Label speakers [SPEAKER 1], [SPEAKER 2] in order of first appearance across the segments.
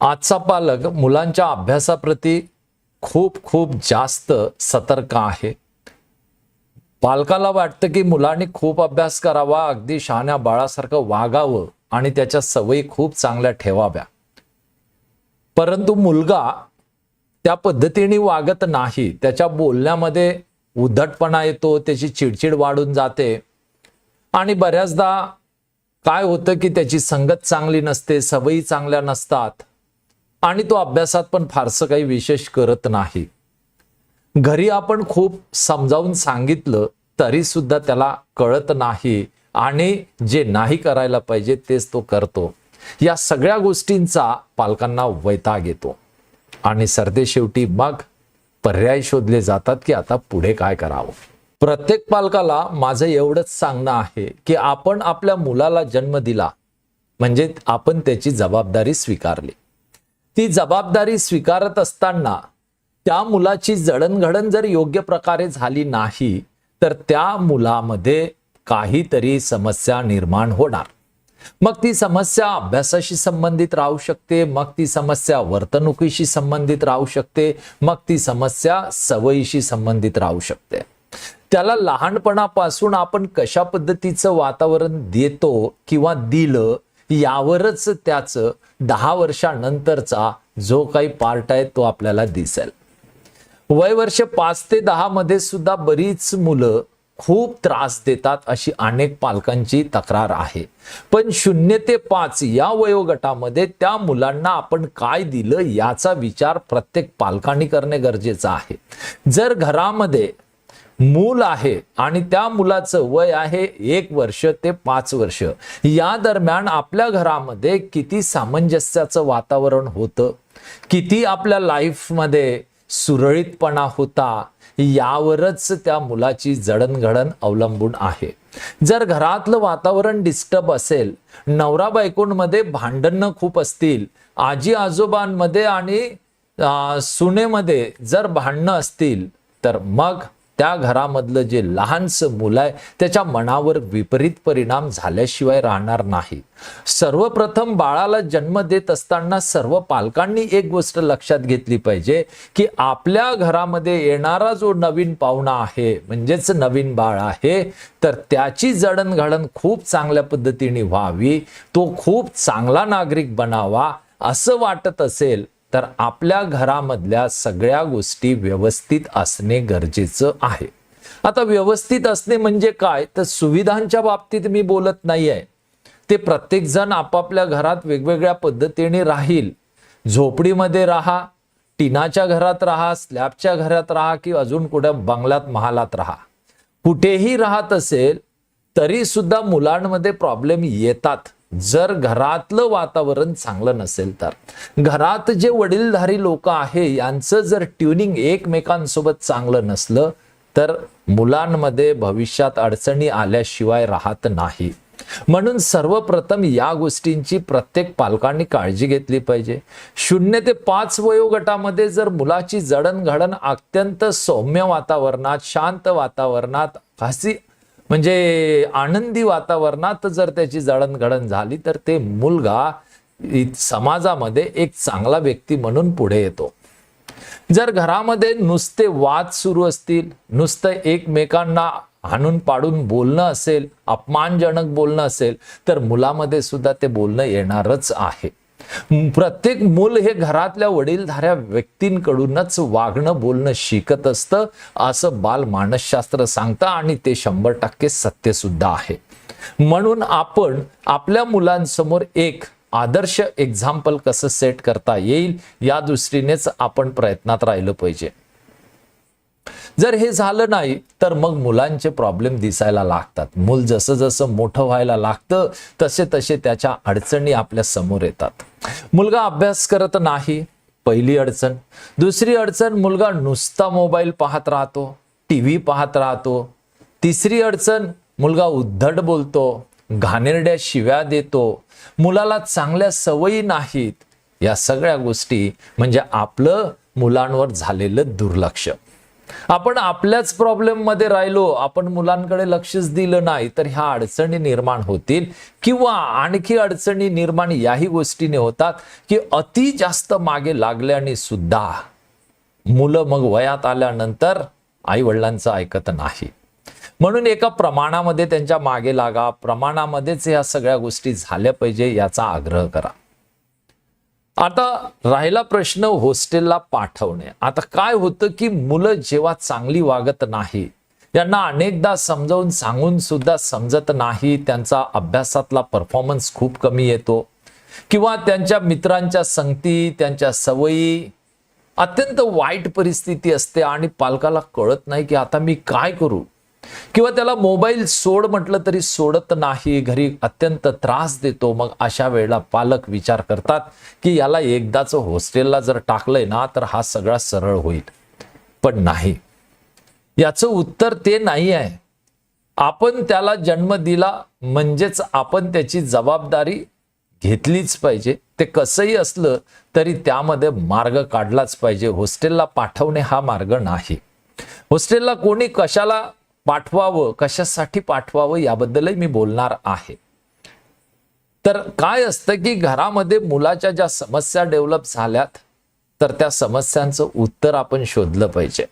[SPEAKER 1] आजचा पालक मुलांच्या अभ्यासाप्रती खूप खूप जास्त सतर्क आहे. पालकाला वाटतं की मुलांनी खूप अभ्यास करावा अगदी शहाण्या बाळासारखं वागावं आणि त्याच्या सवयी खूप चांगल्या ठेवाव्या. परंतु मुलगा त्या पद्धतीने वागत नाही त्याच्या बोलण्यामध्ये उद्धटपणा येतो त्याची चिडचिड वाढून जाते आणि बऱ्याचदा काय होतं की त्याची संगत चांगली नसते सवयी चांगल्या नसतात. आणि तो अभ्यासात पण फारसं काही विशेष करत नाही. घरी आपण खूप समजावून सांगितलं तरी सुद्धा त्याला कळत नाही आणि जे नाही करायला पाहिजे तेच तो करतो. या सगळ्या गोष्टींचा पालकांना वैताग येतो. आणि सरदेशेवटी मग पर्याय शोधले जातात की आता पुढे काय करावं. प्रत्येक पालकाला माझं एवढंच सांगणं आहे की आपण आपल्या मुलाला जन्म दिला म्हणजे आपण त्याची जबाबदारी स्वीकारली. ती जबाबदारी स्वीकारत असताना त्या मुलाची जडणघडण जर योग्य प्रकारे झाली नाही तर त्या मुलामध्ये काहीतरी समस्या निर्माण होणार. मग ती समस्या अभ्यासाशी संबंधित राहू शकते मग ती समस्या वर्तणुकीशी संबंधित राहू शकते मग ती समस्या सवयीशी संबंधित राहू शकते. त्याला लहानपणापासून आपण कशा पद्धतीचं वातावरण देतो किंवा दिलं यावरच त्याचं दहा वर्षानंतरचा जो काही पार्ट आहे तो आपल्याला दिसेल. वय वर्ष पाच ते दहा मध्ये सुद्धा बरीच मुलं खूप त्रास देतात अशी अनेक पालकांची तक्रार आहे. पण शून्य ते पाच या वयोगटामध्ये त्या मुलांना आपण काय दिलं याचा विचार प्रत्येक पालकांनी करणे गरजेचं आहे. जर घरामध्ये मूल आहे आणि त्या मुलाचं वय आहे एक वर्ष ते पाच वर्ष. या दरम्यान आपल्या घरामध्ये किती सामंजस्याचं वातावरण होतं? किती आपल्या लाईफमध्ये सुरळीतपणा होता? यावरच त्या मुलाची जडणघडण अवलंबून आहे. जर घरातलं वातावरण डिस्टर्ब असेल नवरा बायकोंमध्ये भांडणं खूप असतील आजी आजोबांमध्ये आणि सुनेमध्ये जर भांडणं असतील तर मग? त्या घरामधलं जे लहानसं मुलं आहे त्याच्या मनावर विपरीत परिणाम झाल्याशिवाय राहणार नाही. सर्वप्रथम बाळाला जन्म देत असताना सर्व पालकांनी एक गोष्ट लक्षात घेतली पाहिजे की आपल्या घरामध्ये येणारा जो नवीन पाहुणा आहे म्हणजेच नवीन बाळ आहे तर त्याची जडणघडण खूप चांगल्या पद्धतीने व्हावी तो खूप चांगला नागरिक बनावा असं वाटत असेल तर आपल्या घरामधल्या सगळ्या गोष्टी व्यवस्थित असणे गरजेचं आहे. आता व्यवस्थित असणे म्हणजे काय? तर सुविधांच्या बाबतीत मी बोलत नाही आहे ते प्रत्येकजण आपापल्या घरात वेगवेगळ्या पद्धतीने राहील. झोपडीमध्ये राहा टिनाच्या घरात राहा स्लॅबच्या घरात राहा की अजून कुठं बंगल्यात महालात राहा. कुठेही राहत असेल तरी सुद्धा मुलांमध्ये प्रॉब्लेम येतात. जर घरातलं वातावरण चांगलं नसेल तर. घरात जे वडीलधारी लोक आहे यांचं जर ट्युनिंग एकमेकांसोबत चांगलं नसलं तर मुलांमध्ये भविष्यात अडचणी आल्याशिवाय राहत नाही. म्हणून सर्वप्रथम या गोष्टींची प्रत्येक पालकांनी काळजी घेतली पाहिजे. शून्य ते पाच वयोगटामध्ये जर मुलाची जडणघडण अत्यंत सौम्य वातावरणात शांत वातावरणात हसी म्हणजे आनंदी वातावरणात जर त्याची जडणघडण झाली तर ते मुलगा समाजामध्ये एक चांगला व्यक्ती म्हणून पुढे येतो. जर घरामध्ये नुसते वाद सुरू असतील नुसतं एकमेकांना हाणून पाडून बोलणं असेल अपमानजनक बोलणं असेल तर मुलामध्ये सुद्धा ते बोलणं येणारच आहे. प्रत्येक मूल हे घरातल्या वडीलधाऱ्या व्यक्तींकडूनच वागणं बोलणं शिकत असतं असं बाल मानसशास्त्र सांगतं आणि ते शंभर टक्के सत्य सुद्धा आहे. म्हणून आपण आपल्या मुलांसमोर एक आदर्श एक्झाम्पल कसं सेट करता येईल या दृष्टीनेच आपण प्रयत्नात राहिलं पाहिजे. जर हे झालं नाही तर मग मुलांचे प्रॉब्लेम दिसायला लागतात. मूल जसं जसं मोठं व्हायला लागतं तसे तसे त्याच्या अडचणी आपल्यासमोर येतात. मुलगा अभ्यास करत नाही पहिली अडचण. दुसरी अडचण मुलगा नुसता मोबाईल पाहत राहतो टी व्ही पाहत राहतो. तिसरी अडचण मुलगा उद्धट बोलतो घाणेरड्या शिव्या देतो. मुलाला चांगल्या सवयी नाहीत. या सगळ्या गोष्टी म्हणजे आपलं मुलांवर झालेलं दुर्लक्ष. आपण आपल्याच प्रॉब्लेममध्ये राहिलो आपण मुलांकडे लक्षच दिलं नाही तर ह्या अडचणी निर्माण होतील. किंवा आणखी अडचणी निर्माण याही गोष्टीने होतात की अति जास्त मागे लागल्याने सुद्धा मुलं मग वयात आल्यानंतर आई वडिलांचं ऐकत नाही. म्हणून एका प्रमाणामध्ये त्यांच्या मागे लागा प्रमाणामध्येच या सगळ्या गोष्टी झाल्या पाहिजे याचा आग्रह करा. आता राहिला प्रश्न हॉस्टेलला पाठवणे. आता काय होतं की मुलं जेव्हा चांगली वागत नाही त्यांना अनेकदा समजावून सांगून सुद्धा समजत नाही त्यांचा अभ्यासातला परफॉर्मन्स खूप कमी येतो. किंवा त्यांच्या मित्रांच्या संगती त्यांच्या सवयी अत्यंत वाईट परिस्थिती असते आणि पालकाला कळत नाही की आता मी काय करू? किंवा त्याला मोबाईल सोड म्हटलं तरी सोडत नाही घरी अत्यंत त्रास देतो. मग अशा वेळेला पालक विचार करतात की याला एकदाच हॉस्टेलला जर टाकलंय ना तर हा सगळा सरळ होईल. पण नाही. याचं उत्तर ते नाही आहे. आपण त्याला जन्म दिला म्हणजेच आपण त्याची जबाबदारी घेतलीच पाहिजे. ते कसंही असलं तरी त्यामध्ये मार्ग काढलाच पाहिजे. हॉस्टेलला पाठवणे हा मार्ग नाही. हॉस्टेलला कोणी कशाला पाठवावं कशासाठी पाठवावं याबद्दलही मी बोलणार आहे. तर काय असतं की घरामध्ये मुलाच्या ज्या समस्या डेव्हलप झाल्यात तर त्या समस्यांचं उत्तर आपण शोधलं पाहिजे.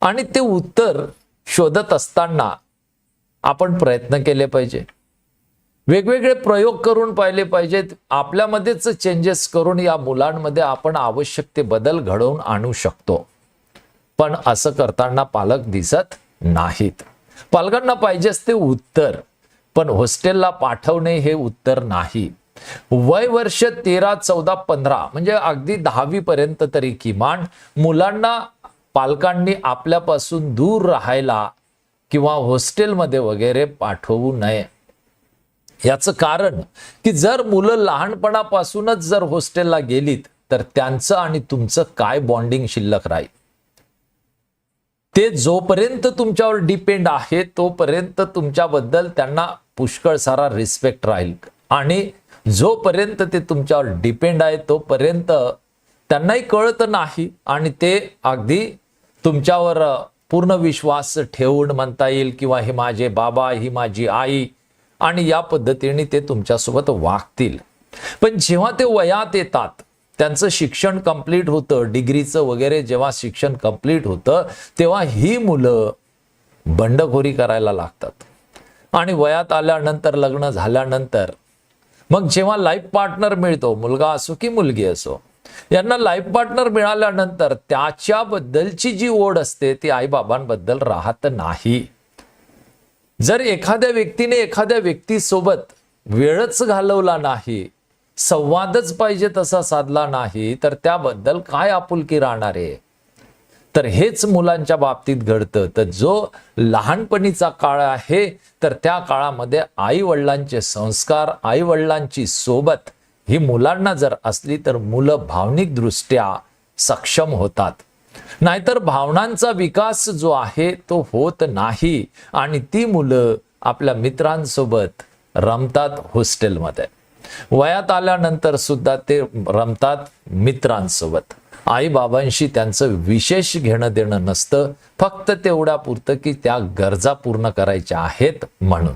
[SPEAKER 1] आणि ते उत्तर शोधत असताना आपण प्रयत्न केले पाहिजे. वेगवेगळे प्रयोग करून पाहिले पाहिजेत. आपल्यामध्येच चेंजेस करून या मुलांमध्ये आपण आवश्यक ते बदल घडवून आणू शकतो. पण असं करताना पालक दिसत नाहीत. पालकांना पाहिजे असते उत्तर पण हॉस्टेलला पाठवणे हे उत्तर नाही. वय वर्ष तेरा चौदा पंधरा म्हणजे अगदी दहावी पर्यंत तरी किमान मुलांना पालकांनी आपल्यापासून दूर राहायला किंवा हॉस्टेलमध्ये वगैरे पाठवू नये. याचं कारण की जर मुलं लहानपणापासूनच जर हॉस्टेलला गेलीत तर त्यांचं आणि तुमचं काय बॉन्डिंग शिल्लक राहील? ते जोपर्यंत तुमच्यावर डिपेंड आहे तोपर्यंत तुमच्याबद्दल त्यांना पुष्कळ सारा रिस्पेक्ट राहील. आणि जोपर्यंत ते तुमच्यावर डिपेंड आहे तोपर्यंत त्यांनाही कळत नाही आणि ते अगदी तुमच्यावर पूर्ण विश्वास ठेवून म्हणता येईल किंवा हे माझे बाबा ही माझी आई आणि या पद्धतीने ते तुमच्यासोबत वागतील. पण जेव्हा ते वयात येतात त्यांचं शिक्षण कंप्लीट होतं. डिग्रीचं वगैरे जेव्हा शिक्षण कंप्लीट होतं तेव्हा ही मुलं बंडखोरी करायला लागतात. आणि वयात आल्यानंतर लग्न झाल्यानंतर मग जेव्हा लाईफ पार्टनर मिळतो मुलगा असो की मुलगी असो यांना लाईफ पार्टनर मिळाल्यानंतर त्याच्याबद्दलची जी ओढ असते ती आईबाबांबद्दल राहत नाही. जर एखाद्या व्यक्तीने एखाद्या व्यक्तीसोबत वेळच घालवला नाही संवादच पाहिजे तसा साधला नाही तर त्याबद्दल काय आपुलकी राहणार आहे? तर हेच मुलांच्या बाबतीत घडतं. तर जो लहानपणीचा काळ आहे तर त्या काळामध्ये आई वडिलांचे संस्कार आई वडिलांची सोबत ही मुलांना जर असली तर मुलं भावनिक दृष्ट्या सक्षम होतात. नाहीतर भावनांचा विकास जो आहे तो होत नाही. आणि ती मुलं आपल्या मित्रांसोबत रमतात हॉस्टेलमध्ये. वयात आल्यानंतर सुद्धा ते रमतात मित्रांसोबत. आई बाबांशी त्यांचं विशेष घेणं देणं नसतं. फक्त तेवढ्या पुरतं की त्या गरजा पूर्ण करायच्या आहेत म्हणून.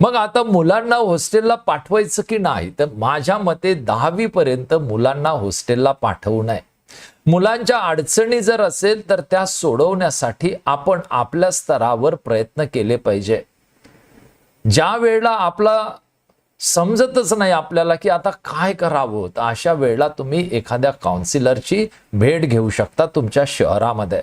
[SPEAKER 1] मग आता मुलांना हॉस्टेलला पाठवायचं की नाही? तर माझ्या मते दहावी पर्यंत मुलांना हॉस्टेलला पाठवू नये. मुलांच्या अडचणी जर असेल तर त्या सोडवण्यासाठी आपण आपल्या स्तरावर प्रयत्न केले पाहिजे. ज्या वेळेला आपला समजतच नाही आपल्याला की आता काय करावं. तर अशा वेळेला तुम्ही एखाद्या काउन्सिलरची भेट घेऊ शकता तुमच्या शहरामध्ये.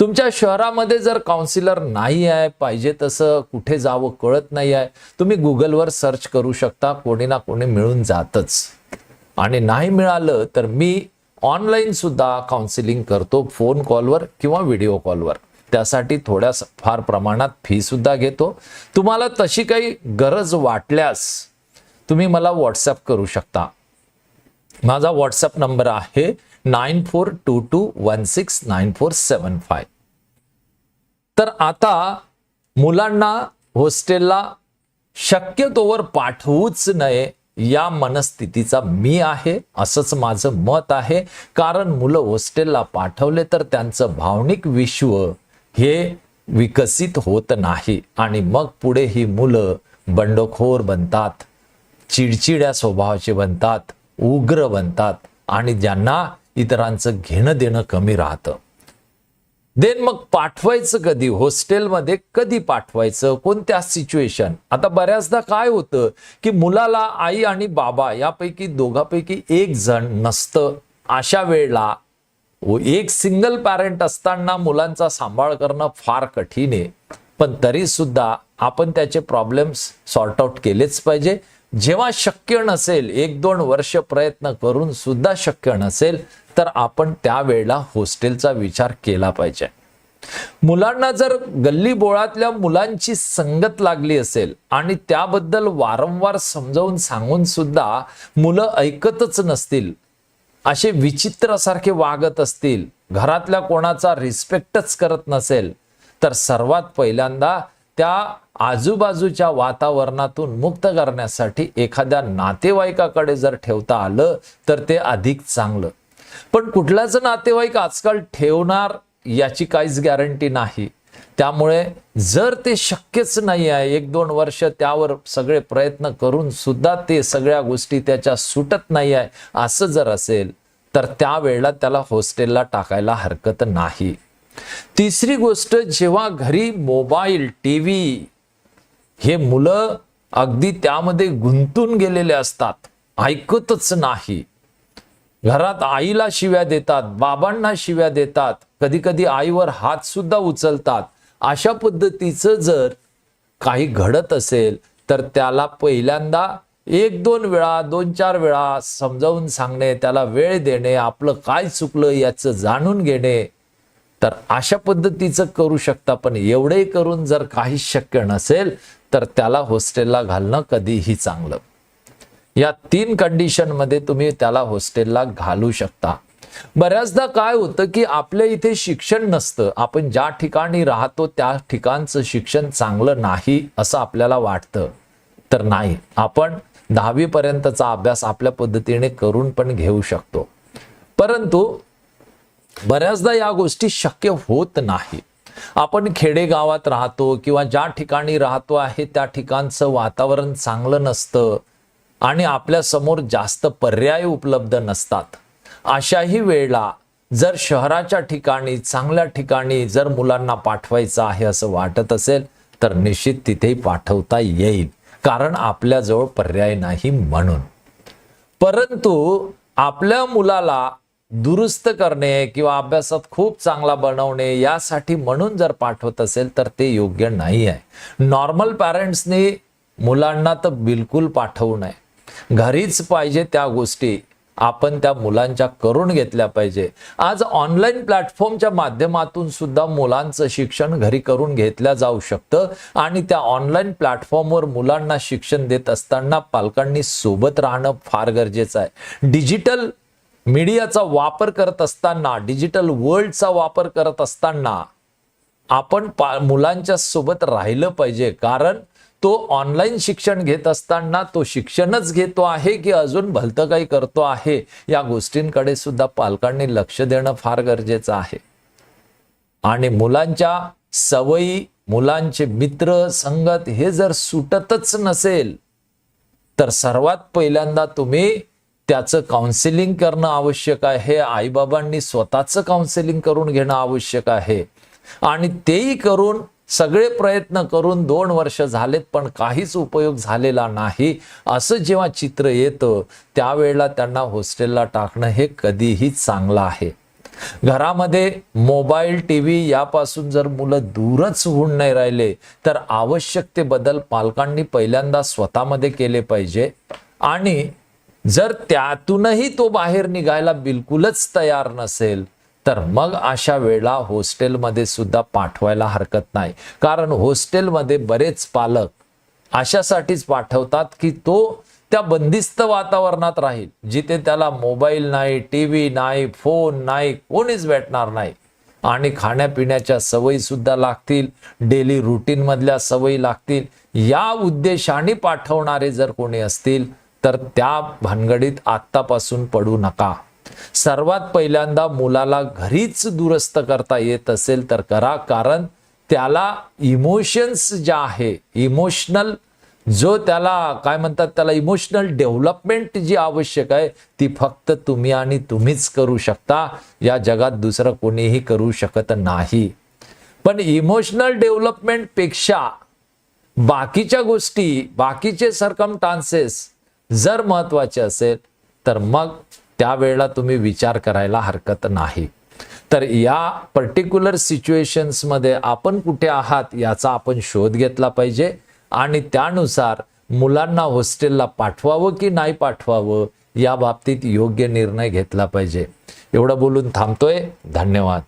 [SPEAKER 1] तुमच्या शहरामध्ये जर काउन्सिलर नाही आहे पाहिजे तसं कुठे जावं कळत नाही आहे तुम्ही गुगलवर सर्च करू शकता कोणी ना कोणी मिळून जातच. आणि नाही मिळालं तर मी ऑनलाईन सुद्धा काउन्सिलिंग करतो फोन कॉलवर किंवा व्हिडिओ कॉलवर त्यासाठी थोड्या फार प्रमाणात फी सुद्धा घेतो. तुम्हाला तशी काही गरज वाटल्यास तुम्ही मला व्हॉट्सअप करू शकता. माझा व्हॉट्सअप नंबर आहे nine four two two one six nine four seven five. तर आता मुलांना हॉस्टेलला शक्यतोवर पाठवूच नये या मनस्थितीचा मी आहे असंच माझं मत आहे. कारण मुलं हॉस्टेलला पाठवले तर त्यांचं भावनिक विश्व हे विकसित होत नाही. आणि मग पुढे ही मुलं बंडखोर बनतात. चिडचिड्या स्वभावाचे बनतात उग्र बनतात आणि ज्यांना इतरांचं घेणं देणं कमी राहतं. देन मग पाठवायचं कधी? हॉस्टेलमध्ये कधी पाठवायचं? कोणत्या सिच्युएशन आता बऱ्याचदा काय होतं की मुलाला आई आणि बाबा यापैकी दोघापैकी एक जण नसतं. अशा वेळेला एक सिंगल पॅरेंट असताना मुलांचा सांभाळ करणं फार कठीण आहे. पण तरी सुद्धा आपण त्याचे प्रॉब्लेम्स सॉर्ट आउट केलेच पाहिजे. जेव्हा शक्य नसेल एक दोन वर्ष प्रयत्न करून सुद्धा शक्य नसेल तर आपण त्यावेळेला हॉस्टेलचा विचार केला पाहिजे. मुलांना जर गल्ली बोळातल्या मुलांची संगत लागली असेल आणि त्याबद्दल वारंवार समजावून सांगून सुद्धा मुलं ऐकतच नसतील असे विचित्रासारखे वागत असतील घरातल्या कोणाचा रिस्पेक्टच करत नसेल तर सर्वात पहिल्यांदा त्या आजूबाजूच्या वातावरणातून मुक्त करण्यासाठी एखाद्या नातेवाईकाकडे जर ठेवता आलं तर ते अधिक चांगलं. पण कुठलाच नातेवाईक आजकाल ठेवणार याची काहीच गॅरंटी नाही. त्यामुळे जर ते शक्यच नाही आहे एक दोन वर्ष त्यावर सगळे प्रयत्न करून सुद्धा ते सगळ्या गोष्टी त्याच्या सुटत नाही आहे असं जर असेल तर त्यावेळेला त्याला हॉस्टेलला टाकायला हरकत नाही. तिसरी गोष्ट जेव्हा घरी मोबाईल टी व्ही हे मुलं अगदी त्यामध्ये गुंतून गेलेले असतात. ऐकतच नाही. घरात आईला शिव्या देतात बाबांना शिव्या देतात कधी कधी आईवर हात सुद्धा उचलतात. अशा पद्धतीचं जर काही घडत असेल तर त्याला पहिल्यांदा एक दोन वेळा दोन चार वेळा समजावून सांगणे त्याला वेळ देणे आपलं काय चुकलं याचं जाणून घेणे तर अशा पद्धतीचं करू शकता. पण एवढे करून जर काही शक्य नसेल तर त्याला हॉस्टेलला घालणं कधीही चांगलं. या तीन कंडिशनमध्ये तुम्ही त्याला हॉस्टेलला घालू शकता. बऱ्याचदा काय होतं की आपल्या इथे शिक्षण नसतं. आपण ज्या ठिकाणी राहतो त्या ठिकाणचं शिक्षण चांगलं नाही असं आपल्याला वाटतं. तर नाही. आपण दहावीपर्यंतचा अभ्यास आपल्या पद्धतीने करून पण घेऊ शकतो. परंतु बऱ्याचदा या गोष्टी शक्य होत नाही. आपण खेडेगावात राहतो किंवा ज्या ठिकाणी राहतो आहे त्या ठिकाणचं वातावरण चांगलं नसतं आणि आपल्यासमोर जास्त पर्याय उपलब्ध नसतात. अशाही वेळेला जर शहराच्या ठिकाणी चांगल्या ठिकाणी जर मुलांना पाठवायचं आहे असं वाटत असेल तर निश्चित तिथेही पाठवता येईल. कारण आपल्याजवळ पर्याय नाही म्हणून. परंतु आपल्या मुलाला दुरुस्त करणे किंवा अभ्यासात खूप चांगला बनवणे यासाठी म्हणून जर पाठवत असेल तर ते योग्य नाही आहे. नॉर्मल पॅरेंट्सने मुलांना तर बिलकुल पाठवू नये. घरीच पाहिजे त्या गोष्टी. आपण त्या मुलांच्या करून घेतल्या पाहिजे. आज ऑनलाईन प्लॅटफॉर्मच्या माध्यमातून सुद्धा मुलांचं शिक्षण घरी करून घेतल्या जाऊ शकतं आणि त्या ऑनलाईन प्लॅटफॉर्मवर मुलांना शिक्षण देत असताना पालकांनी सोबत राहणं फार गरजेचं आहे. डिजिटल मीडियाचा वापर करत असताना डिजिटल वर्ल्डचा वापर करत असताना आपण पा मुलांच्या सोबत राहिलं पाहिजे. कारण तो ऑनलाईन शिक्षण घेत असताना तो शिक्षणच घेतो आहे की अजून भलतं काही करतो आहे. या गोष्टींकडे सुद्धा पालकांनी लक्ष देणं फार गरजेचं आहे. आणि मुलांच्या सवयी मुलांचे मित्र संगत हे जर सुटतच नसेल तर सर्वात पहिल्यांदा तुम्ही त्याचं काउन्सिलिंग करणं आवश्यक आहे. आईबाबांनी स्वतःचं काउन्सिलिंग करून घेणं आवश्यक आहे. आणि तेही करून सगळे प्रयत्न करून दोन वर्ष झालेत पण काहीच उपयोग झालेला नाही. असं जेव्हा चित्र येतं त्यावेळेला त्यांना हॉस्टेलला टाकणं हे कधीही चांगलं आहे. घरामध्ये मोबाईल टी व्ही यापासून जर मुलं दूरच होऊन नाही राहिले तर आवश्यक ते बदल पालकांनी पहिल्यांदा स्वतःमध्ये केले पाहिजे. आणि जर त्यातूनही तो बाहेर निघायला बिलकुलच तयार नसेल तर मग अशा वेळेला हॉस्टेलमध्ये सुद्धा पाठवायला हरकत नाही. कारण हॉस्टेलमध्ये बरेच पालक अशासाठीच पाठवतात की तो त्या बंदिस्त वातावरणात राहील जिथे त्याला मोबाईल नाही टी व्ही नाही फोन नाही कोणीच भेटणार नाही. आणि खाण्यापिण्याच्या सवयी सुद्धा लागतील डेली रुटीनमधल्या सवयी लागतील. या उद्देशाने पाठवणारे जर कोणी असतील तर त्या भानगडीत आत्तापासून पडू नका. सर्वात पहिल्यांदा मुलाला घरीच दुरुस्त करता येत असेल तर करा कारण त्याला इमोशन्स ज्या आहे इमोशनल जो त्याला काय म्हणतात त्याला इमोशनल डेव्हलपमेंट जी आवश्यक आहे ती फक्त तुम्ही आणि तुम्हीच करू शकता. या जगात दुसरं कोणीही करू शकत नाही. पण इमोशनल डेव्हलपमेंटपेक्षा बाकीच्या गोष्टी बाकीचे सरकमटान्सेस जर महत्त्वाचे असेल तर मग त्यावेळेला तुम्ही विचार करायला हरकत नाही. तर या पर्टिक्युलर सिच्युएशन्समध्ये आपण कुठे आहात याचा आपण शोध घेतला पाहिजे आणि त्यानुसार मुलांना हॉस्टेलला पाठवावं की नाही पाठवावं या बाबतीत योग्य निर्णय घेतला पाहिजे. एवढं बोलून थांबतोय. धन्यवाद.